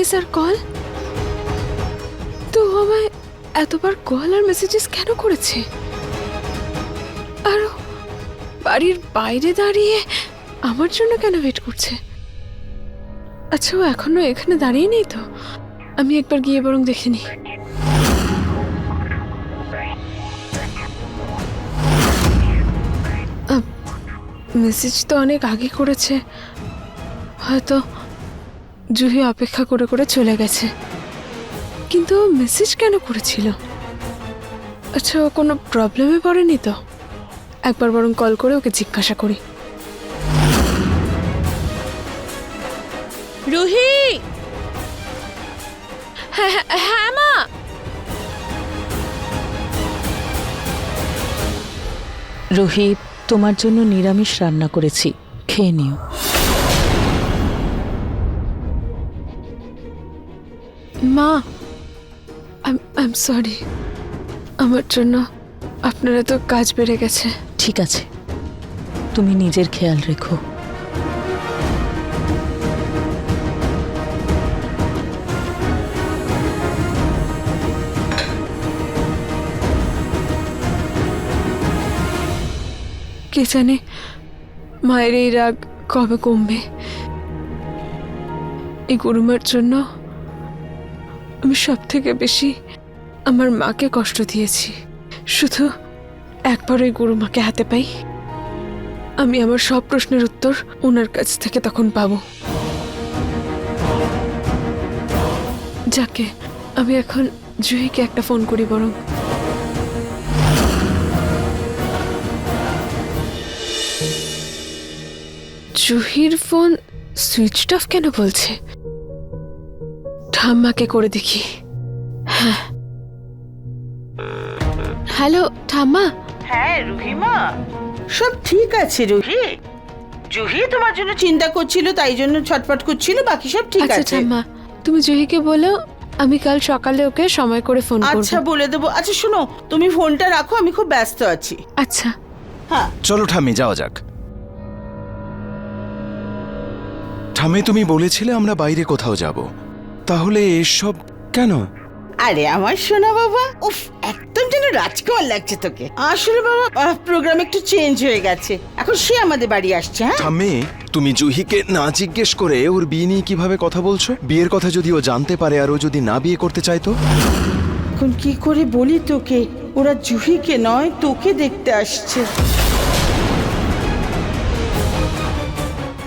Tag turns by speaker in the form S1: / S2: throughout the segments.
S1: Messages call তো আমায় এতবার কল আর মেসেজেস কেন করেছে? আর বাড়ির বাইরে দাঁড়িয়ে আমার জন্য কেন ওয়েট করছে? আচ্ছা ও এখনও এখানে দাঁড়িয়ে নেই তো? আমি একবার গিয়ে বরং দেখে নিই। মেসেজ তো অনেক আগে করেছে। হয়তো জুহি অপেক্ষা করে করে চলে গেছে। কিন্তু মেসেজ কেন করেছিল? আচ্ছা ও কোনো প্রবলেমে পড়েনি তো? একবার বরং কল করে ওকে জিজ্ঞাসা করি।
S2: রুহি!
S1: হ্যাঁ হ্যাঁ হ্যাঁ মা!
S2: রুহি তোমার জন্য নিরামিষ রান্না করেছি। খেয়ে নিও।
S1: মা আই এম সরি আমার জন্য আপনারা তো কাজ বেড়ে গেছে।
S2: ঠিক আছে। তুমি নিজের খেয়াল রেখো।
S1: কে জানে মায়ের এই রাগ কবে কমবে। এই গরুমার জন্য আমি সব থেকে বেশি আমার মাকে কষ্ট দিয়েছি। শুধু একবার ওই গুরু মাকে হাতে পাই। আমি আমার সব প্রশ্নের উত্তর ওনার কাছ থেকে তখন পাবো। যাকে আমি এখন জুহিকে একটা ফোন করি বরং। জুহির ফোন সুইচড অফ কেন বলছে? ঠাম্মাকে করে দেখি। হ্যাঁ। হ্যালো ঠাম্মা?
S3: হ্যাঁ রুহিমা। সব ঠিক আছে রুহি। জুহি তোমার জন্য চিন্তা করছিল তাই জন্য ছটফট করছিল বাকি সব ঠিক
S1: আচ্ছা
S3: আছে।
S1: ঠাম্মা তুমি জুহিকে বলো আমি কাল সকালে ওকে সময় করে ফোন করব।
S3: আচ্ছা বলে দেবো। আচ্ছা শোনো তুমি ফোনটা রাখো আমি খুব ব্যস্ত আছি।
S1: আচ্ছা।
S3: হ্যাঁ।
S4: চলো ঠাম্মি যাওয়া যাক। ঠাম্মি তুমি বলেছিলে আমরা বাইরে কোথাও যাব। তাহলে এসব কেন?
S3: আরে আমার সোনা বাবা উফ একদম যেন রাজকুমার লাগছে তোকে। আসলে বাবা প্রোগ্রাম একটু চেঞ্জ হয়ে গেছে। এখন সে আমাদের বাড়ি আসছে হ্যাঁ?
S4: ঠাম্মি তুমি জুহিকে না জিজ্ঞেস করে ওর বিয়ে নিয়ে কীভাবে কথা বলছো? বিয়ের কথা যদি ও জানতে পারে আর ও যদি না বিয়ে করতে চাইতো
S3: এখন কি করে বলি তোকে? ওরা জুহিকে নয় তোকে দেখতে আসছে।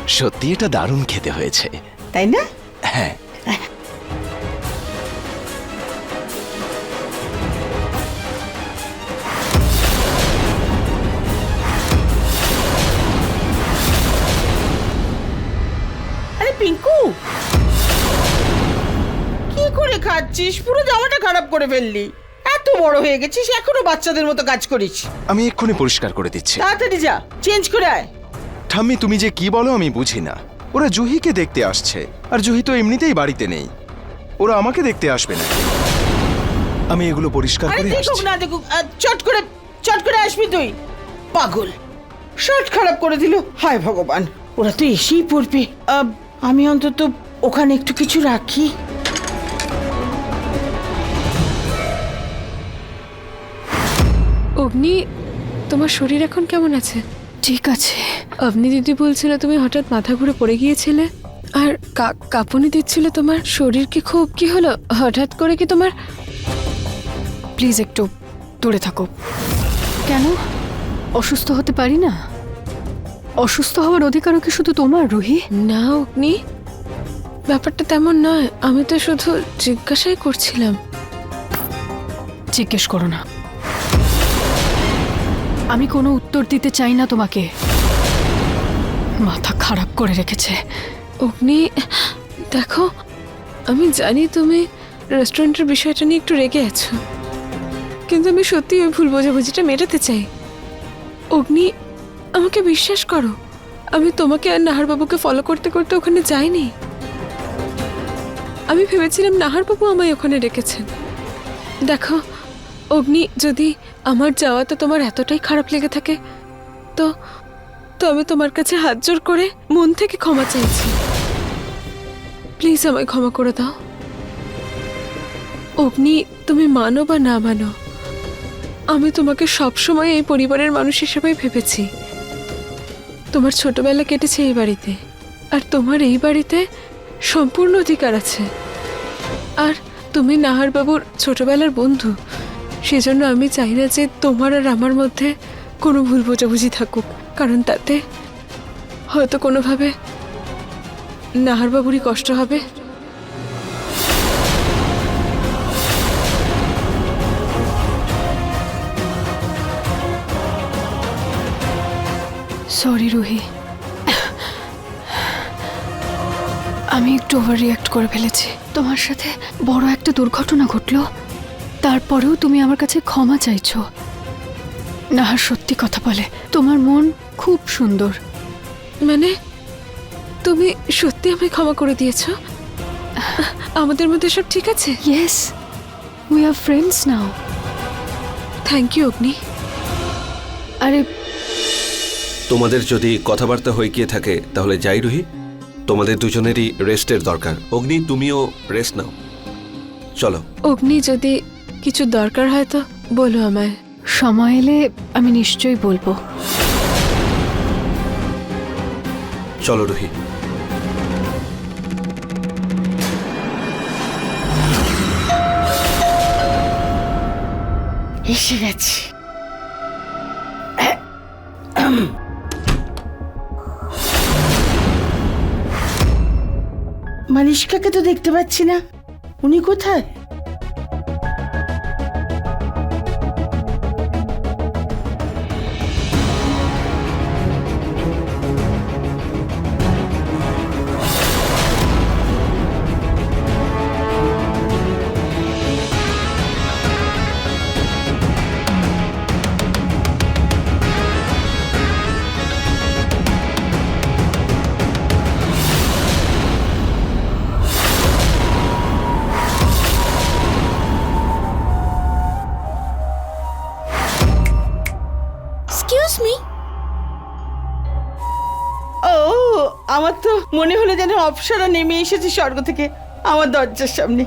S4: সত্যি এটা দারুণ খেতে হয়েছে।
S3: তাই না?
S4: হ্যাঁ।
S3: পিঙ্কু? কি করে খাচ্ছিস? পুরো জামাটা খারাপ করে ফেললি। এত বড় হয়ে গেছিস এখনও বাচ্চাদের মতো কাজ করিস।
S4: আমি এক্ষুনি পরিষ্কার করে দিচ্ছি।
S3: তাড়াতাড়ি যা চেঞ্জ করে আয়।
S4: ঠাম্মি তুমি যে কি বলো আমি বুঝি না। ওরা জুহিকে দেখতে আসছে আর জুহি তো এমনিতেই বাড়িতে নেই। ওরা আমাকে দেখতে আসবে না। আমি এগুলো পরিষ্কার
S3: আরে
S4: করে
S3: দেখুক
S4: আসছি।
S3: না দেখুক চট করে চট করে আসবি তুই। পাগল। শার্ট খারাপ করে দিল। হায় ভগবান ওরা তো এসেই পড়বে। আহ, আমি অন্তত ওখানে একটু কিছু রাখি।
S1: অগ্নি তোমার শরীর এখন কেমন আছে? ঠিক আছে। অগ্নি দিদি বলছিল তুমি হঠাৎ মাথা ঘুরে পড়ে গিয়েছিলে। আর কা- কাঁপুনি দিচ্ছিল তোমার শরীর কি খুব কি হলো? হঠাৎ করে কি তোমার? প্লিজ একটু দূরে থাকো।
S5: কেন? অসুস্থ হতে পারি না? অসুস্থ হওয়ার অধিকারও কি শুধু তোমার রুহি?
S1: না অগ্নি। ব্যাপারটা তেমন নয়। আমি তো শুধু জিজ্ঞাসাই করছিলাম।
S5: জিজ্ঞেস করো না। আমি কোনো উত্তর দিতে চাই না তোমাকে। মাথা খারাপ করে রেখেছে।
S1: অগ্নি দেখো আমি জানি তুমি রেস্টুরেন্টের বিষয়টা নিয়ে একটু রেগে আছো। কিন্তু আমি সত্যি ওই ভুল বোঝাবুঝিটা মেটাতে চাই। অগ্নি আমাকে বিশ্বাস করো, আমি তোমাকে আর নাহারবাবুকে ফলো করতে করতে ওখানে যাইনি। আমি ভেবেছিলাম নাহারবাবু আমায় ওখানে রেখেছেন দেখো, অগ্নি, যদি আমার যাওয়াতে তোমার এতটাই খারাপ লেগে থাকে, তো তো আমি তোমার কাছে হাত জোর করে মন থেকে ক্ষমা চাইছি। প্লিজ আমায় ক্ষমা করে দাও। অগ্নি, তুমি মানো বা না মানো, আমি তোমাকে সবসময় এই পরিবারের মানুষ হিসেবেই ভেবেছি। তোমার ছোটবেলা কেটেছে এই বাড়িতে। আর তোমার এই বাড়িতে সম্পূর্ণ অধিকার আছে। আর তুমি নাহারবাবুর ছোটবেলার বন্ধু। সেজন্য আমি চাই না যে তোমার আর আমার মধ্যে কোনো ভুল বোঝাবুঝি থাকুক। কারণ তাতে হয়তো কোনোভাবে নাহারবাবুরই কষ্ট হবে।
S5: সরি রুহি আমি একটু ওভার রিয়াক্ট করে ফেলেছি। তোমার সাথে বড় একটা দুর্ঘটনা ঘটলো। তারপরেও তুমি আমার কাছে ক্ষমা চাইছো। নাহার সত্যি কথা বলে তোমার মন খুব সুন্দর।
S1: মানে তুমি সত্যি আমায় ক্ষমা করে দিয়েছ? আমাদের মধ্যে সব ঠিক আছে?
S5: Yes we are friends now
S1: thank you Agni
S5: আরে
S6: তোমাদের যদি কথাবার্তা হয়ে গিয়ে থাকে তাহলে যাই রুহি তোমাদের দুজনেরই রেস্টের দরকার। অগ্নি তুমিও রেস্ট নাও। চলো।
S1: অগ্নি যদি কিছু দরকার হয় তো বলো আমায়।
S5: সময় এলে আমি নিশ্চয়ই বলব।
S6: চলো রুহি।
S3: এসে গেছি। মালিশকাকে তো দেখতে পাচ্ছি না। উনি কোথায়? অপসরা নেমে এসেছে স্বর্গ থেকে আমার দরজার সামনে।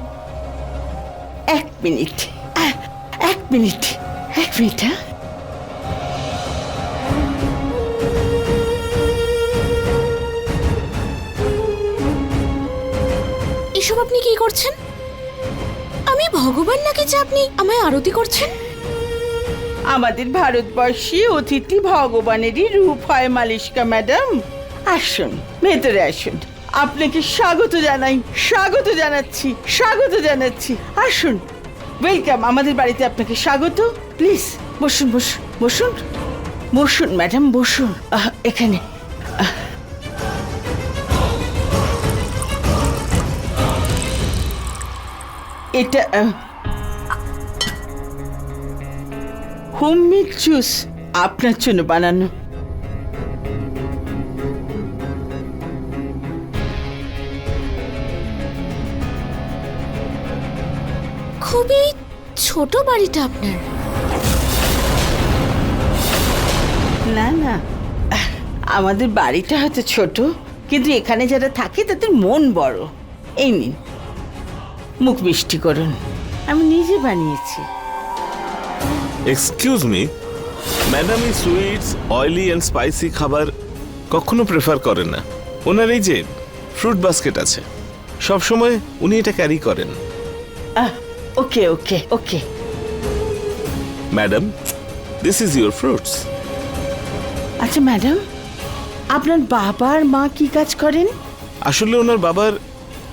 S3: এক মিনিট এক মিনিট এক মিনিট হ্যাঁ?
S7: এসব আপনি কি করছেন? আমি ভগবান নাকি যে আপনি আমায় আরতি করছেন?
S3: আমাদের ভারতবর্ষে অতিথি ভগবানেরই রূপ হয় মালিশকা ম্যাডাম। আসুন ভেতরে আসুন। আপনাকে স্বাগত জানাই, স্বাগত জানাচ্ছি স্বাগত জানাচ্ছি। আসুন ওয়েলকাম আমাদের বাড়িতে আপনাকে স্বাগত। প্লিজ বসুন বসুন বসুন। বসুন ম্যাডাম বসুন। এখানে। এটা হোমমেড জুস আপনার জন্য বানানো।
S7: খুবই ছোট বাড়িটা আপনার।
S3: না না আমাদের বাড়িটা হয়তো ছোট কিন্তু এখানে যারা থাকে তাদের মন বড়। এই নিন মুখ মিষ্টি করুন আমি নিজে বানিয়েছি।
S8: এক্সকিউজ মি ম্যাডাম এই সুইটস অয়েলি অ্যান্ড স্পাইসি খাবার কখনো প্রেফার করেন না। ওনার এই যে ফ্রুট বাস্কেট আছে সবসময় উনি এটা ক্যারি করেন।
S3: Okay okay okay
S8: madam this is your fruits
S3: আচ্ছা ম্যাডাম আপনার বাবা আর মা কি কাজ করেন?
S8: আসলে ওনার বাবার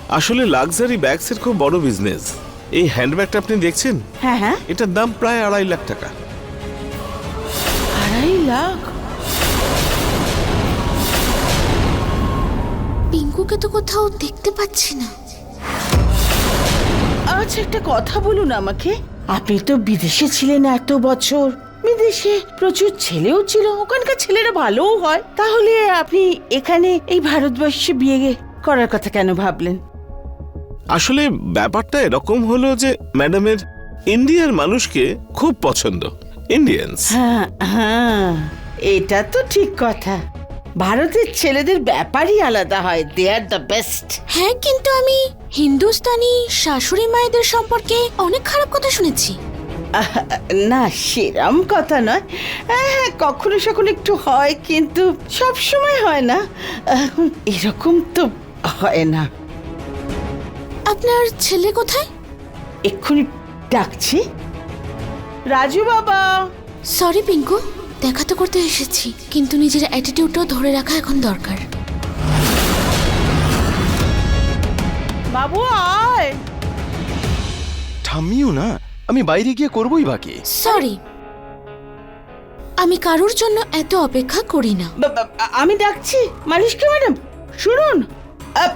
S8: আসলে লাক্সারি ব্যাগসের খুব বড় বিজনেস এই হ্যান্ডব্যাগটা আপনি দেখছেন?
S3: হ্যাঁ হ্যাঁ।
S8: এটার দাম প্রায় আড়াই লাখ টাকা।
S3: আড়াই লাখ?
S7: পিঙ্কুকে তো কোথাও দেখতে পাচ্ছি না।
S3: আচ্ছা একটা কথা বলুন আমাকে। আপনি তো বিদেশে ছিলেন এত বছর। বিদেশে প্রচুর ছেলেও ছিল ওখানকার ছেলেরা ভালোও হয়। তাহলে আপনি এখানে এই ভারতবর্ষে বিয়ে করার কথা কেন ভাবলেন?
S8: আসলে ব্যাপারটা এরকম হলো যে ম্যাডামের ইন্ডিয়ার মানুষকে খুব পছন্দ ইন্ডিয়ান্স।
S3: হ্যাঁ হ্যাঁ এটা তো ঠিক কথা। ভারতের ছেলেদের ব্যাপারই আলাদা হয় দে আর দ্য বেস্ট
S7: হ্যাঁ কিন্তু আমি হিন্দুস্তানি শাশুড়ি মায়েদের সম্পর্কে অনেক খারাপ কথা শুনেছি।
S3: না সেরম কথা নয়। হ্যাঁ কখনো সখনো একটু হয় কিন্তু সব সময় হয় না। এরকম তো হয় না।
S7: আপনার ছেলে কোথায়?
S3: এক্ষুনি ডাকছি। রাজু বাবা।
S7: সরি পিঙ্কু দেখা তো করতে এসেছি কিন্তু নিজের অ্যাটিটিউডটাও ধরে রাখা এখন দরকার।
S3: বাবু আয়।
S4: ঠাম্মিও না আমি বাইরে গিয়ে করবই বাকি।
S7: সরি। আমি কারোর জন্য এত অপেক্ষা করি না।
S3: আমি ডাকছি। মালিশকে ম্যাডাম? শুনুন। এক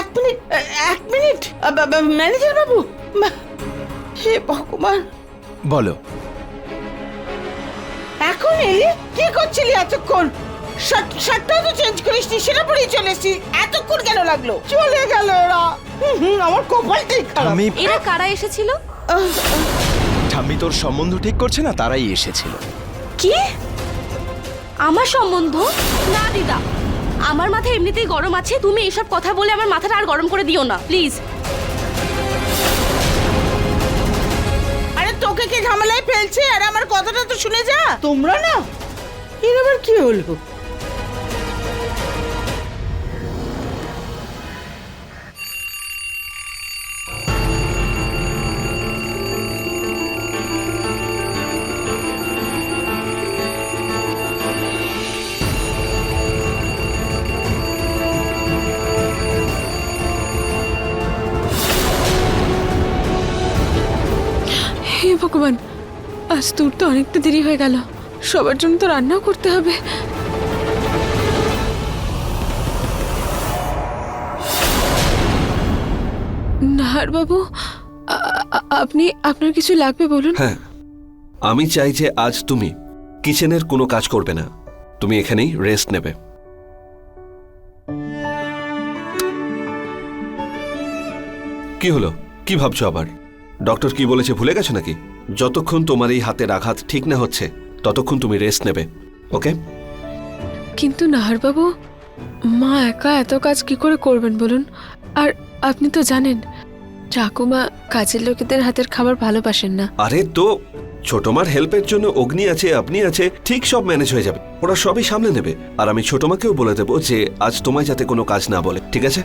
S3: এক মিনিট এক মিনিট। ম্যানেজার বাবু হে ভগবান।
S4: বলো।
S3: এখন এলি কি করছিলি এতক্ষণ? শার্টটাও তো চেঞ্জ করিস নি সেটা পরেই চলে এসেছিস এতক্ষণ কেন লাগল? চলে গেল ওরা। হুম, হুম, আমার কপালটাই খারাপ।
S4: আমি
S7: এরা কারা এসেছিল?
S4: ঠাম্মি তোর সম্বন্ধ ঠিক করছে না? তারাই এসেছিল।
S9: কি? আমার সম্বন্ধ? না দিদা। আমার মাথা এমনিতেই গরম আছে তুমি এইসব কথা বলে আমার মাথাটা আর গরম করে দিও না প্লিজ।
S3: আরে তোকে কে ঝামেলায় ফেলছে? আর আমার কথাটা তো শুনে যা। তোমরা না? এর আবার কি হলো?
S1: তোর তো অনেকটা দেরি হয়ে গেল। সবার জন্য তো রান্নাও করতে হবে। নাহার বাবু আপনি, আপনার কিছু লাগবে বলুন?
S6: হ্যাঁ আমি চাই যে আজ তুমি কিচেনের কোনো কাজ করবে না। তুমি এখানেই রেস্ট নেবে। কি হলো? কি ভাবছ আবার? ডক্টর কি বলেছে, ভুলে গেছো নাকি? যতক্ষণ তোমার এই হাতের আঘাত ঠিক না হচ্ছে ততক্ষণ তুমি রেস্ট নেবে ওকে?
S1: কিন্তু নাহার বাবু মা একা এত কাজ কি করে করবেন বলুন? আর আপনি তো জানেন ঠাকুমা কাজের লোকেদের হাতের খাবার ভালোবাসেন না।
S6: আরে তো ছোটমার হেল্পের জন্য অগ্নি আছে আপনি আছে ঠিক সব ম্যানেজ হয়ে যাবে। ওরা সবই সামলে নেবে। আর আমি ছোটমাকেও বলে দেবো যে আজ তোমায় যাতে কোনো কাজ না বলে ঠিক আছে?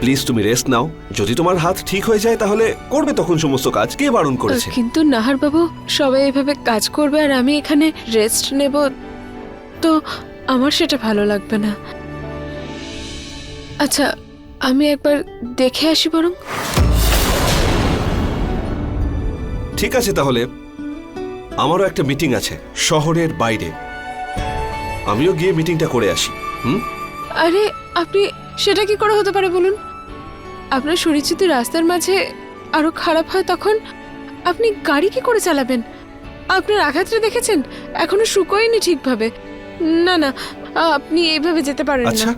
S6: প্লিজ তুমি রেস্ট নাও। যদি তোমার হাত ঠিক হয়ে যায় তাহলে করবে তখন সমস্ত কাজ। কে বারণ করেছে?
S1: কিন্তু নাহার বাবু সবাই এভাবে কাজ করবে আর আমি এখানে রেস্ট নেব তো আমার সেটা ভালো লাগবে না। আচ্ছা আমি একবার দেখে আসি বরং।
S6: ঠিক আছে তাহলে। আমারও একটা মিটিং আছে শহরের বাইরে। আমিও গিয়ে মিটিংটা করে আসি হুম?
S1: আরে আপনি সেটা কি করে হতে পারে বলুন? আপনার শরীর যদি রাস্তার মাঝে আরও খারাপ হয় তখন আপনি গাড়ি কি করে চালাবেন? আপনার আঘাতটা দেখেছেন? এখনও শুকোয়নি ঠিকভাবে। না না আপনি এইভাবে যেতে পারেন
S6: আচ্ছা
S1: না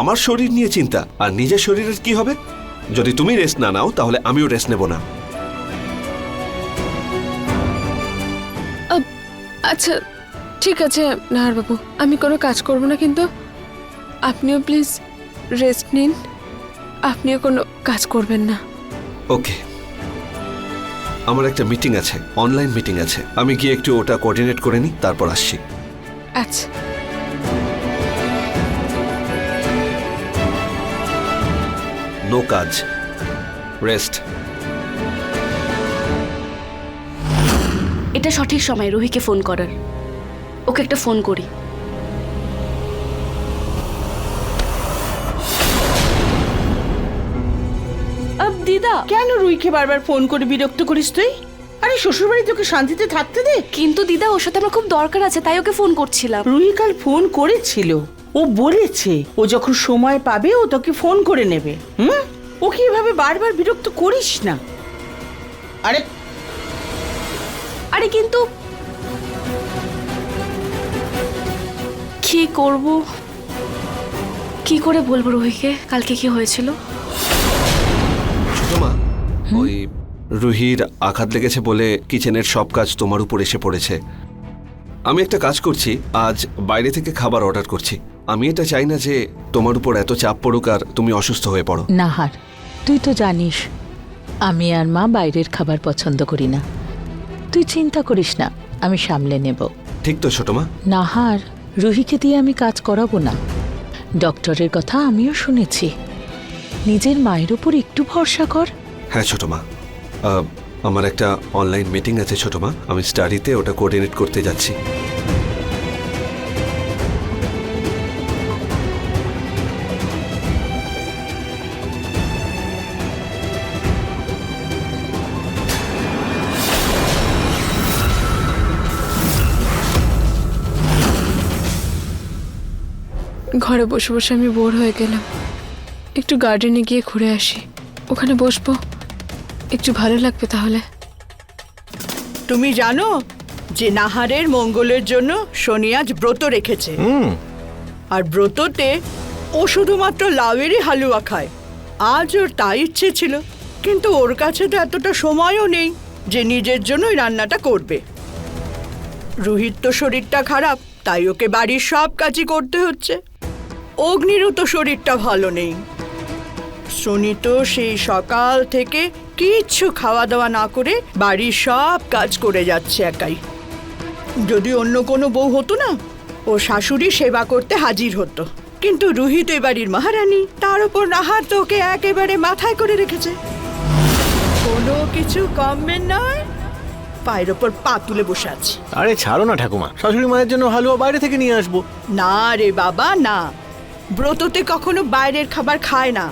S6: আমার শরীর নিয়ে চিন্তা আর নিজের শরীরের কি হবে? যদি তুমি রেস্ট না নাও তাহলে আমিও রেস্ট নেব না।
S1: আচ্ছা ঠিক আছে নাহার বাবু আমি কোনো কাজ করব না কিন্তু। আপনিও প্লিজ রেস্ট নিন। আপনিও কোনো কাজ করবেন না।
S6: ওকে। আমার একটা মিটিং আছে অনলাইন মিটিং আছে। আমি গিয়ে একটু ওটা কোঅর্ডিনেট করে নিই তারপর আসছি।
S1: আচ্ছা।
S6: নো কাজ রেস্ট।
S9: এটা সঠিক সময় রুহিকে ফোন করার। ওকে একটা ফোন করি। দিদা।
S3: কেন রুইকে বারবার ফোন করে বিরক্ত করিস তুই? আরে শ্বশুরবাড়ি তোকে শান্তিতে থাকতে দে।
S9: কিন্তু দিদা ওর সাথে আমার খুব দরকার আছে তাই ওকে ফোন করছিলাম।
S3: রুই কাল ফোন করেছিল। ও বলেছে ও যখন সময় পাবে ও তোকে ফোন করে নেবে। হুম? ওকে এভাবে বারবার বিরক্ত করিস না। আরে।
S9: আরে কিন্তু কি করব? কি করে বলব রুহিকে? কালকে কি হয়েছিল?
S6: ওই রুহির আঘাত লেগেছে বলে কিচেনের সব কাজ তোমার উপর এসে পড়েছে। আমি একটা কাজ করছি আজ বাইরে থেকে খাবার অর্ডার করছি। আমি এটা চাই না যে তোমার উপর এত চাপ পড়ুক আর তুমি অসুস্থ হয়ে পড়ো।
S2: নাহার তুই তো জানিস আমি আর মা বাইরের খাবার পছন্দ করি না। তুই চিন্তা করিস না আমি সামলে নেব।
S6: ঠিক তো ছোট মা।
S2: নাহার রুহিকে দিয়ে আমি কাজ করাবো না। ডক্টরের কথা আমিও শুনেছি। নিজের মায়ের উপর একটু ভরসা কর।
S6: হ্যাঁ ছোট মা। আমার একটা অনলাইন মিটিং আছে, ছোট মা। আমি স্টাডিতে ওটা কোঅর্ডিনেট করতে যাচ্ছি।
S1: ঘরে বসে বসে আমি বোর হয়ে গেলাম। একটু গার্ডেনে গিয়ে ঘুরে আসি। ওখানে বসবো। একটু ভালো লাগবে তাহলে।
S10: তুমি জানো যে নাহারের মঙ্গলের জন্য শনি আজ ব্রত রেখেছে। আর ব্রততে ও শুধুমাত্র লাউয়েরই হালুয়া খায়। আজ ওর তাই ইচ্ছে ছিল কিন্তু ওর কাছে তো এতটা সময়ও নেই যে নিজের জন্যই রান্নাটা করবে। রোহিত তো শরীরটা খারাপ তাই ওকে বাড়ির সব কাজই করতে হচ্ছে। অগ্নিরও তো শরীরটা ভালো নেই। শনি তো সেই সকাল থেকে কিচ্ছু খাওয়া দাওয়া না করে বাড়ির সব কাজ করে যাচ্ছে একাই। যদি অন্য কোনো বউ হতো না ও শাশুড়ি সেবা করতে হাজির হতো। কিন্তু রুহি তো এ বাড়ির মহারানী তার উপর নাহার তো ওকে একেবারে মাথায় করে রেখেছে। কোনো কিছু কমবেন নয় পায়ের ওপর পা তুলে বসে আছে।
S11: আরে ছাড়ো না ঠাকুমা শাশুড়ি মায়ের জন্য হালুয়া বাইরে থেকে নিয়ে আসব।
S10: না রে বাবা না। ব্রততে কখনো বাইরের খাবার খায় না।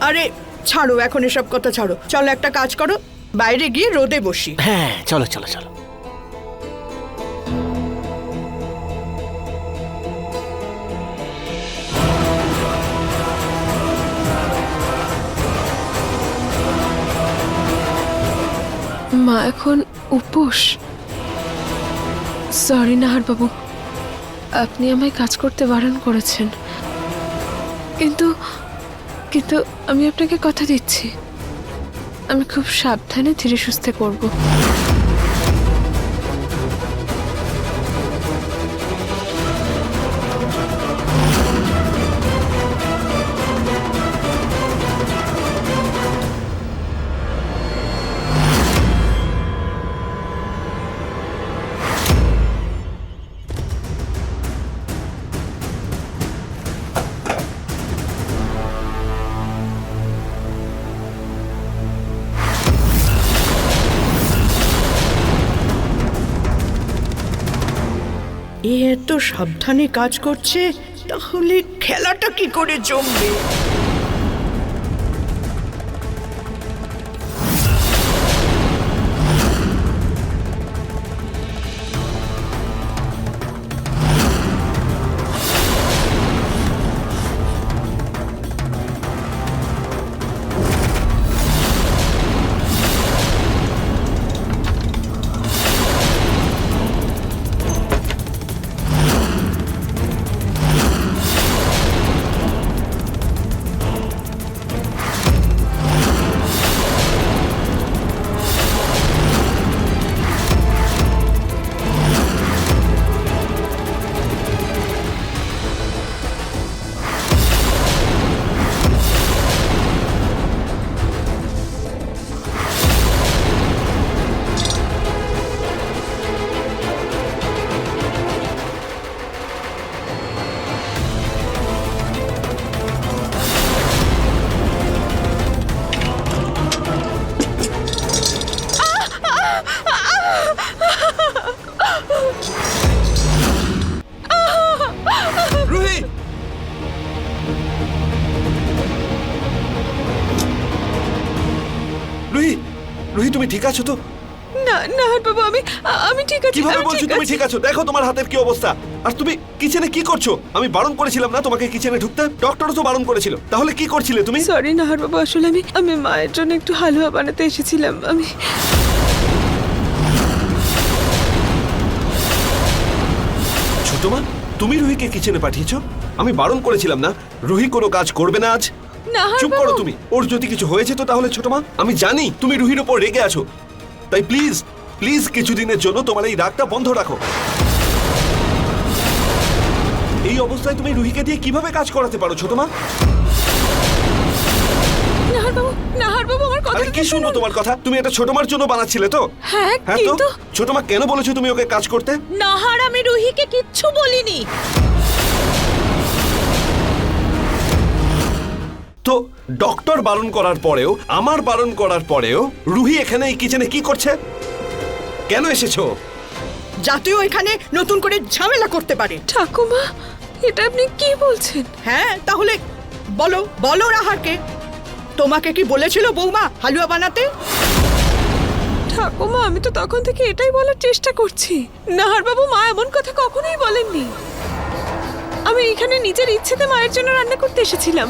S10: আরে ছাড়ো এখন এসব কথা ছাড়ো। চলো একটা কাজ করো বাইরে গিয়ে রোদে বসি।
S11: হ্যাঁ চলো চলো চলো।
S1: মা এখন উপোস। সরি নাহার বাবু আপনি আমায় কাজ করতে বারণ করেছেন। কিন্তু কিন্তু আমি আপনাকে কথা দিচ্ছি। আমি খুব সাবধানে ধীরে সুস্থে করব।
S10: সাবধানে কাজ করছে তাহলে খেলাটা কি করে জমবে?
S6: ঠিক আছো তো?
S1: না নাহার বাবু আমি আমি ঠিক আছি
S6: কীভাবে বলছো তুমি ঠিক আছো? দেখো তোমার হাতের কি অবস্থা। আর তুমি কিচেনে কি করছ? আমি বারণ করেছিলাম না তোমাকে কিচেনে ঢুকতে। ডক্টরও তো বারণ করেছিল। তাহলে কি করছিলে তুমি?
S1: সরি নাহার বাবু আসলে আমি আমি মায়ের জন্য একটু হালুয়া বানাতে এসেছিলাম। আমি
S6: ছোট মা তুমি রুহিকে কিচেনে পাঠিয়েছো? আমি বারণ করেছিলাম না। রুহি কোনো কাজ করবে না আজ? চুপ করো তুমি। ওর যদি কিছু হয়েছে তো তাহলে ছোট মা আমি জানি তুমি রুহির ওপর রেগে আছো। তাই প্লিজ প্লিজ কিছুদিনের জন্য তোমার এই রাগটা বন্ধ রাখো। এই অবস্থায় তুমি রুহিকে দিয়ে কীভাবে কাজ করাতে পারো ছোট মা?
S1: নাহার বাবু নাহার বাবু আমার কথা
S6: আরে কি শুনব তোমার কথা? তুমি এটা ছোট মার জন্য বানাচ্ছিলে তো?
S1: হ্যাঁ
S6: হ্যাঁ তো? ছোট মা কেন বলেছ তুমি ওকে কাজ করতে?
S12: নাহার আমি রুহিকে কিচ্ছু বলিনি।
S6: তো ডক্টর বারণ করার পরেও আমার বারণ করার পরেও রুহি এখানে এই কিচেনে কি করছে? কেন এসেছ?
S10: জাতীয় এখানে নতুন করে ঝামেলা করতে পারে।
S1: ঠাকুমা এটা আপনি কি বলছেন?
S10: হ্যাঁ তাহলে বলো বলো রাহারকে তোমাকে কি বলেছিল বৌমা হালুয়া বানাতে?
S1: ঠাকুমা আমি তো তখন থেকে এটাই বলার চেষ্টা করছি। নাহার বাবু মা এমন কথা কখনোই বলেননি। আমি এখানে নিজের ইচ্ছেতে মায়ের জন্য রান্না করতে এসেছিলাম।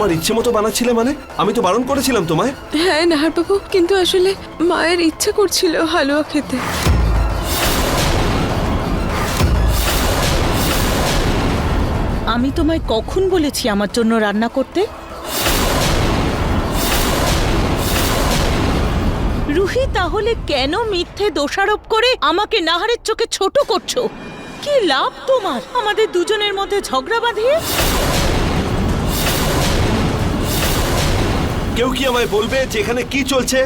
S6: তোমার ইচ্ছে মতো বানাচ্ছিলে মানে? আমি তো বারণ করেছিলাম তোমায়।
S1: হ্যাঁ নাহার বাবু কিন্তু আসলে মায়ের ইচ্ছে করছিল হালুয়া খেতে।
S12: আমি তোমায় কখন বলেছি আমার জন্য রান্না করতে? রুহি তাহলে কেন মিথ্যে দোষারোপ করে আমাকে নাহারের চোখে ছোট করছ? কি লাভ তোমার? আমাদের দুজনের মধ্যে ঝগড়া বাঁধিয়ে?
S6: কেউ কি আমায় বলবে যে এখানে কি চলছে?